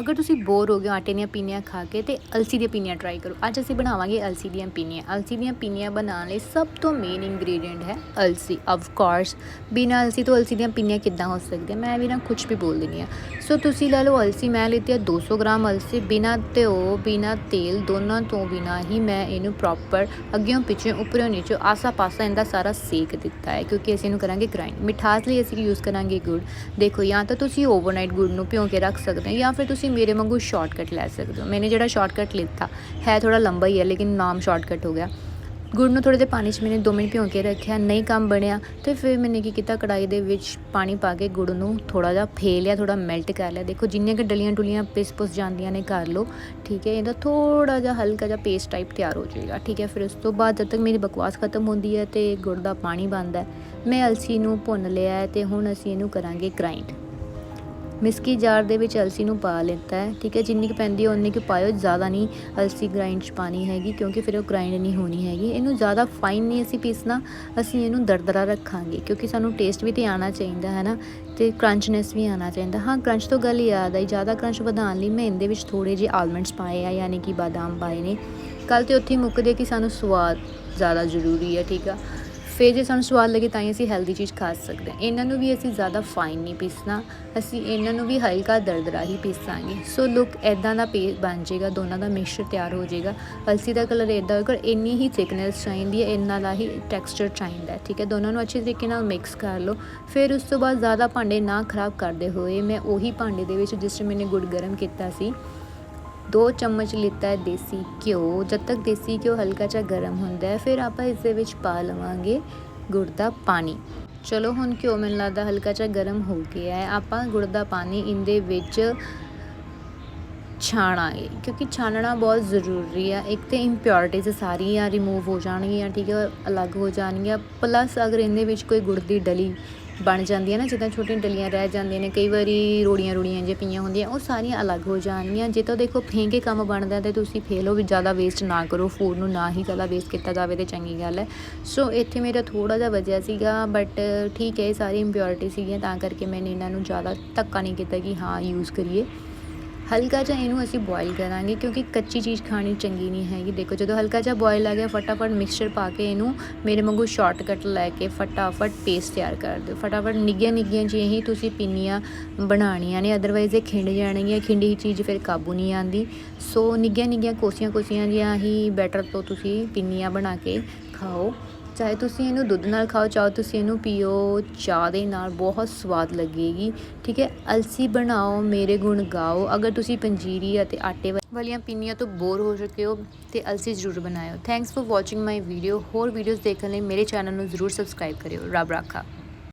ਅਗਰ ਤੁਸੀਂ ਬੋਰ ਹੋ ਗਏ ਹੋ, ਆਟੇ ਦੀਆਂ ਪੀਨੀਆਂ ਖਾ ਕੇ, ਤੇ ਅਲਸੀ ਦੀਆਂ ਪੀਨੀਆਂ ਟਰਾਈ ਕਰੋ। ਅੱਜ ਅਸੀਂ ਬਣਾਵਾਂਗੇ ਅਲਸੀ ਦੀਆਂ ਪੀਨੀਆਂ ਅਲਸੀ ਦੀਆਂ ਪੀਨੀਆਂ ਬਣਾਉਣ ਲਈ ਸਭ ਤੋਂ ਮੇਨ ਇੰਗਰੀਡੀਐਂਟ ਹੈ ਅਲਸੀ ਆਫ ਕੋਰਸ ਬਿਨਾਂ ਅਲਸੀ ਤੋਂ ਅਲਸੀ ਦੀਆਂ ਪੀਨੀਆਂ ਕਿੱਦਾਂ ਹੋ ਸਕਦੀਆਂ? ਮੈਂ ਵੀ ਨਾ ਕੁਝ ਵੀ ਬੋਲ ਦਿੰਦੀ ਹਾਂ। ਸੋ ਤੁਸੀਂ ਲੈ ਲਓ ਅਲਸੀ, ਮੈਂ ਲਿੱਤੀ ਹੈ 200 ਗ੍ਰਾਮ ਅਲਸੀ। ਬਿਨਾਂ ਧਿਓ ਬਿਨਾਂ ਤੇਲ, ਦੋਨਾਂ ਤੋਂ ਬਿਨਾਂ ਹੀ ਮੈਂ ਇਹਨੂੰ ਪ੍ਰੋਪਰ ਅੱਗਿਓਂ ਪਿੱਛੇ, ਉੱਪਰੋਂ ਨੀਚੋਂ ਆਸਾ ਪਾਸਾ ਇਹਦਾ ਸਾਰਾ ਸੇਕ ਦਿੱਤਾ ਹੈ, ਕਿਉਂਕਿ ਅਸੀਂ ਇਹਨੂੰ ਕਰਾਂਗੇ ਗ੍ਰਾਈਂਡ ਮਿਠਾਸ ਲਈ ਅਸੀਂ ਯੂਜ਼ ਕਰਾਂਗੇ ਗੁੜ। ਦੇਖੋ, ਜਾਂ ਤਾਂ ਤੁਸੀਂ ਓਵਰਨਾਈਟ ਗੁੜ ਨੂੰ ਭਿਓ ਕੇ ਰੱਖ ਸਕਦੇ ਹੋ, ਜਾਂ ਫਿਰ ਤੁਸੀਂ ਤੁਸੀਂ ਮੇਰੇ ਵਾਂਗੂ ਸ਼ਾਰਟਕਟ ਲੈ ਸਕਦੇ ਹੋ। ਮੈਨੇ ਜਿਹੜਾ ਸ਼ਾਰਟਕਟ ਲਿੱਤਾ, ਹੈ ਥੋੜਾ ਲੰਬਾ ਹੀ ਹੈ, ਲੇਕਿਨ ਨਾਮ ਸ਼ਾਰਟਕਟ ਹੋ ਗਿਆ। ਗੁੜ ਨੂੰ ਥੋੜੇ ਦੇ ਪਾਣੀ 'ਚ ਮੈਨੇ 2 ਮਿੰਟ ਭਿਉਂ ਕੇ ਰੱਖਿਆ, ਨਹੀਂ ਕੰਮ ਬਣਿਆ, ਤੇ ਫਿਰ ਮੈਨੇ ਕੀ ਕੀਤਾ ਕੜਾਈ ਦੇ ਵਿੱਚ ਪਾਣੀ ਪਾ ਕੇ ਗੁੜ ਨੂੰ ਥੋੜਾ ਜਿਹਾ ਫੇ ਲਿਆ ਥੋੜਾ ਮੈਲਟ ਕਰ ਲਿਆ। ਦੇਖੋ, ਜਿੰਨੀਆਂ ਕਿ ਡਲੀਆਂ ਡੁਲੀਆਂ ਪਿਸ-ਪੁਸ ਜਾਂਦੀਆਂ ਨੇ, ਕਰ ਲਓ, ਠੀਕ ਹੈ, ਇਹਦਾ ਥੋੜਾ ਜਿਹਾ ਹਲਕਾ ਜਿਹਾ ਪੇਸਟ ਟਾਈਪ ਤਿਆਰ ਹੋ ਜਾਏਗਾ, ਠੀਕ ਹੈ। ਫਿਰ ਉਸ ਤੋਂ ਬਾਅਦ ਜਦ ਤੱਕ ਮੇਰੀ ਬਕਵਾਸ ਖਤਮ ਹੁੰਦੀ ਹੈ ਤੇ ਗੁੜ ਦਾ ਪਾਣੀ ਬਣਦਾ ਮੈਂ ਅਲਸੀ ਨੂੰ ਭੁੰਨ ਲਿਆ ਤੇ ਹੁਣ ਅਸੀਂ ਇਹਨੂੰ ਕਰਾਂਗੇ ਗ੍ਰਾਈਂਡ ਮਿਸਕੀ ਜਾਰ ਦੇ ਵਿੱਚ ਅਲਸੀ ਨੂੰ ਪਾ ਲਿੱਤਾ ਹੈ। ਠੀਕ ਹੈ, ਜਿੰਨੀ ਕੁ ਪੈਂਦੀ ਹੈ ਉਨੀ ਕੁ ਪਾਇਓ। ਜ਼ਿਆਦਾ ਨਹੀਂ ਅਲਸੀ ਗ੍ਰਾਈਂਡ 'ਚ ਪਾਣੀ ਹੈਗੀ, ਕਿਉਂਕਿ ਫਿਰ ਉਹ ਗ੍ਰਾਈਂਡ ਨਹੀਂ ਹੋਣੀ ਹੈਗੀ। ਇਹਨੂੰ ਜ਼ਿਆਦਾ ਫਾਈਨ ਨਹੀਂ ਅਸੀਂ ਪੀਸਣਾ, ਅਸੀਂ ਇਹਨੂੰ ਦਰਦਰਾ ਰੱਖਾਂਗੇ, ਕਿਉਂਕਿ ਸਾਨੂੰ ਟੇਸਟ ਵੀ ਤੇ ਆਉਣਾ ਚਾਹੀਦਾ, ਹੈ ਨਾ? ਤੇ ਕਰੰਚਨੈਸ ਵੀ ਆਉਣਾ ਚਾਹੀਦਾ। ਹਾਂ ਕਰੰਚ ਤੋਂ ਗੱਲ ਯਾਦ ਆਈ, ਜ਼ਿਆਦਾ ਕਰੰਚ ਵਧਾਉਣ ਲਈ ਮੈਂ ਇਹਦੇ ਵਿੱਚ ਥੋੜੇ ਜਿਹੇ ਆਲਮੰਡਸ ਪਾਏ ਆ, ਯਾਨੀ ਕਿ ਬਾਦਾਮ ਪਾਏ ਨੇ। ਕੱਲ ਤੇ ਉੱਥੇ ਹੀ ਮੁੱਕਦੇ ਕਿ ਸਾਨੂੰ ਸਵਾਦ ਜ਼ਿਆਦਾ ਜ਼ਰੂਰੀ ਹੈ, ਠੀਕ ਆ? ਫਿਰ ਜੇ ਸਾਨੂੰ ਸਵਾਦ ਲੱਗੇ ਤਾਂ ਹੀ ਅਸੀਂ ਹੈਲਦੀ ਚੀਜ਼ ਖਾ ਸਕਦੇ ਹਾਂ। ਇਹਨਾਂ ਨੂੰ ਵੀ ਅਸੀਂ ਜ਼ਿਆਦਾ ਫਾਈਨ ਨਹੀਂ ਪੀਸਣਾ। ਅਸੀਂ ਇਹਨਾਂ ਨੂੰ ਵੀ ਹਲਕਾ ਦਰਦਰਾ ਹੀ ਪੀਸਾਂਗੇ। ਸੋ ਲੁੱਕ ਐਦਾਂ ਦਾ ਪੇ ਬਣ ਜਾਏਗਾ, ਦੋਨਾਂ ਦਾ ਮਿਕਸਚਰ ਤਿਆਰ ਹੋ ਜਾਏਗਾ। ਅਲਸੀ ਦਾ ਕਲਰ ਐਦਾਂ ਹੋਏਗਾ, ਇੰਨੀ ਹੀ ਥਿਕਨੈਸ ਚਾਹੀਦੀ ਹੈ, ਇੰਨਾ ਦਾ ਹੀ ਟੈਕਸਚਰ ਚਾਹੀਦਾ ਠੀਕ ਹੈ? ਦੋਨਾਂ ਨੂੰ ਅੱਛੇ ਤਰੀਕੇ ਨਾਲ ਮਿਕਸ ਕਰ ਲਓ। ਫਿਰ ਉਸ ਤੋਂ ਬਾਅਦ ਜ਼ਿਆਦਾ ਭਾਂਡੇ ਨਾ ਖਰਾਬ ਕਰਦੇ ਹੋਏ ਮੈਂ ਉਹੀ ਭਾਂਡੇ ਦੇ ਵਿੱਚ, ਜਿਸ 'ਚ ਮੈਨੇ ਗੁੜ ਗਰਮ ਕੀਤਾ ਸੀ ਦੋ ਚਮਚ ਲਿੱਤਾ ਹੈ ਦੇਸੀ ਘਿਓ। ਜਦ ਤੱਕ ਦੇਸੀ ਘਿਓ ਹਲਕਾ ਜਿਹਾ ਗਰਮ ਹੁੰਦਾ ਹੈ, ਫਿਰ ਆਪਾਂ ਇਸ ਦੇ ਵਿੱਚ ਪਾ ਲਵਾਂਗੇ ਗੁੜ ਦਾ ਪਾਣੀ। ਚਲੋ, ਹੁਣ ਘਿਓ ਮੈਨੂੰ ਲੱਗਦਾ ਹਲਕਾ ਜਿਹਾ ਗਰਮ ਹੋ ਗਿਆ ਹੈ। ਆਪਾਂ ਗੁੜ ਦਾ ਪਾਣੀ ਇਹਦੇ ਵਿੱਚ ਛਾਣਾਂਗੇ, ਕਿਉਂਕਿ ਛਾਣਨਾ ਬਹੁਤ ਜ਼ਰੂਰੀ ਆ ਇੱਕ ਤੇ ਇੰਪਿਉਰਿਟੀਜ਼ ਸਾਰੀਆਂ ਰਿਮੂਵ ਹੋ ਜਾਣਗੀਆਂ, ਠੀਕ ਹੈ, ਅਲੱਗ ਹੋ ਜਾਣਗੀਆਂ। ਪਲੱਸ ਅਗਰ ਇਹਦੇ ਵਿੱਚ ਕੋਈ ਗੁੜ ਦੀ ਡਲੀ ਬਣ ਜਾਂਦੀਆਂ ਨਾ, ਜਿੱਦਾਂ ਛੋਟੀਆਂ ਡਲੀਆਂ ਰਹਿ ਜਾਂਦੀਆਂ ਨੇ, ਕਈ ਵਾਰੀ ਰੋੜੀਆਂ ਰੋੜੀਆਂ ਜੇ ਪਈਆਂ ਹੁੰਦੀਆਂ, ਉਹ ਸਾਰੀਆਂ ਅਲੱਗ ਹੋ ਜਾਣਗੀਆਂ। ਜੇ ਤਾਂ ਦੇਖੋ ਫੇਂਕ ਕੇ ਕੰਮ ਬਣਦਾ ਤੇ ਤੁਸੀਂ ਫੇਲੋ ਵੀ ਜ਼ਿਆਦਾ ਵੇਸਟ ਨਾ ਕਰੋ ਫੂਡ ਨੂੰ ਨਾ ਹੀ ਜ਼ਿਆਦਾ ਵੇਸਟ ਕੀਤਾ ਜਾਵੇ ਤੇ ਚੰਗੀ ਗੱਲ ਹੈ। ਸੋ ਇੱਥੇ ਮੇਰਾ ਥੋੜਾ ਜਿਹਾ ਵਜਿਆ ਸੀਗਾ ਬਟ ਠੀਕ ਹੈ, ਇਹ ਸਾਰੀ ਇੰਪਿਉਰਿਟੀ ਸੀਗੀਆਂ, ਤਾਂ ਕਰਕੇ ਮੈਂ ਇਹਨਾਂ ਨੂੰ ਜ਼ਿਆਦਾ ਧੱਕਾ ਨਹੀਂ ਕੀਤਾ ਕਿ ਹਾਂ ਯੂਜ਼ ਕਰੀਏ। ਹਲਕਾ ਜਿਹਾ ਇਹਨੂੰ ਅਸੀਂ ਬੋਇਲ ਕਰਾਂਗੇ ਕਿਉਂਕਿ ਕੱਚੀ ਚੀਜ਼ ਖਾਣੀ ਚੰਗੀ ਨਹੀਂ ਹੈਗੀ। ਦੇਖੋ, ਜਦੋਂ ਹਲਕਾ ਜਿਹਾ ਬੋਇਲ ਆ ਗਿਆ, ਫਟਾਫਟ ਮਿਕਸਚਰ ਪਾ ਕੇ ਇਹਨੂੰ ਮੇਰੇ ਵਾਂਗੂ ਸ਼ਾਰਟਕਟ ਲੈ ਕੇ ਫਟਾਫਟ ਪੇਸਟ ਤਿਆਰ ਕਰ ਦਿਓ। ਫਟਾਫਟ ਨਿੱਗੀਆਂ ਨਿੱਗੀਆਂ ਜਿਹੀਆਂ ਹੀ ਤੁਸੀਂ ਪਿੰਨੀਆਂ ਬਣਾਉਣੀਆਂ ਨੇ ਅਦਰਵਾਈਜ਼ ਇਹ ਖਿੰਡ ਜਾਣਗੀਆਂ, ਖਿੰਡੀ ਚੀਜ਼ ਫਿਰ ਕਾਬੂ ਨਹੀਂ ਆਂਦੀ ਸੋ ਨਿੱਗੀਆਂ ਨਿੱਗੀਆਂ ਕੋਸੀਆਂ ਕੋਸੀਆਂ ਜਿਹੀਆਂ ਹੀ ਬੈਟਰ ਤੋਂ ਤੁਸੀਂ ਪਿੰਨੀਆਂ ਬਣਾ ਕੇ ਖਾਓ। ਚਾਹੇ ਤੁਸੀਂ ਇਹਨੂੰ ਦੁੱਧ ਨਾਲ ਖਾਓ, ਚਾਹੇ ਤੁਸੀਂ ਇਹਨੂੰ ਪੀਓ, ਚਾਹ ਦੇ ਨਾਲ ਬਹੁਤ ਸਵਾਦ ਲੱਗੇਗੀ, ਠੀਕ ਹੈ? ਅਲਸੀ ਬਣਾਓ, ਮੇਰੇ ਗੁਣ ਗਾਓ। ਅਗਰ ਤੁਸੀਂ ਪੰਜੀਰੀ ਅਤੇ ਆਟੇ ਵਾਲੀਆਂ ਪਿੰਨੀਆਂ ਤੋਂ ਬੋਰ ਹੋ ਚੁੱਕੇ ਹੋ, ਤੇ ਅਲਸੀ ਜ਼ਰੂਰ ਬਣਾਇਓ। Thanks for watching my video ਹੋਰ ਵੀਡੀਓਜ਼ ਦੇਖਣ ਲਈ ਮੇਰੇ ਚੈਨਲ ਨੂੰ ਜ਼ਰੂਰ ਸਬਸਕ੍ਰਾਈਬ ਕਰਿਓ। ਰੱਬ ਰਾਖਾ।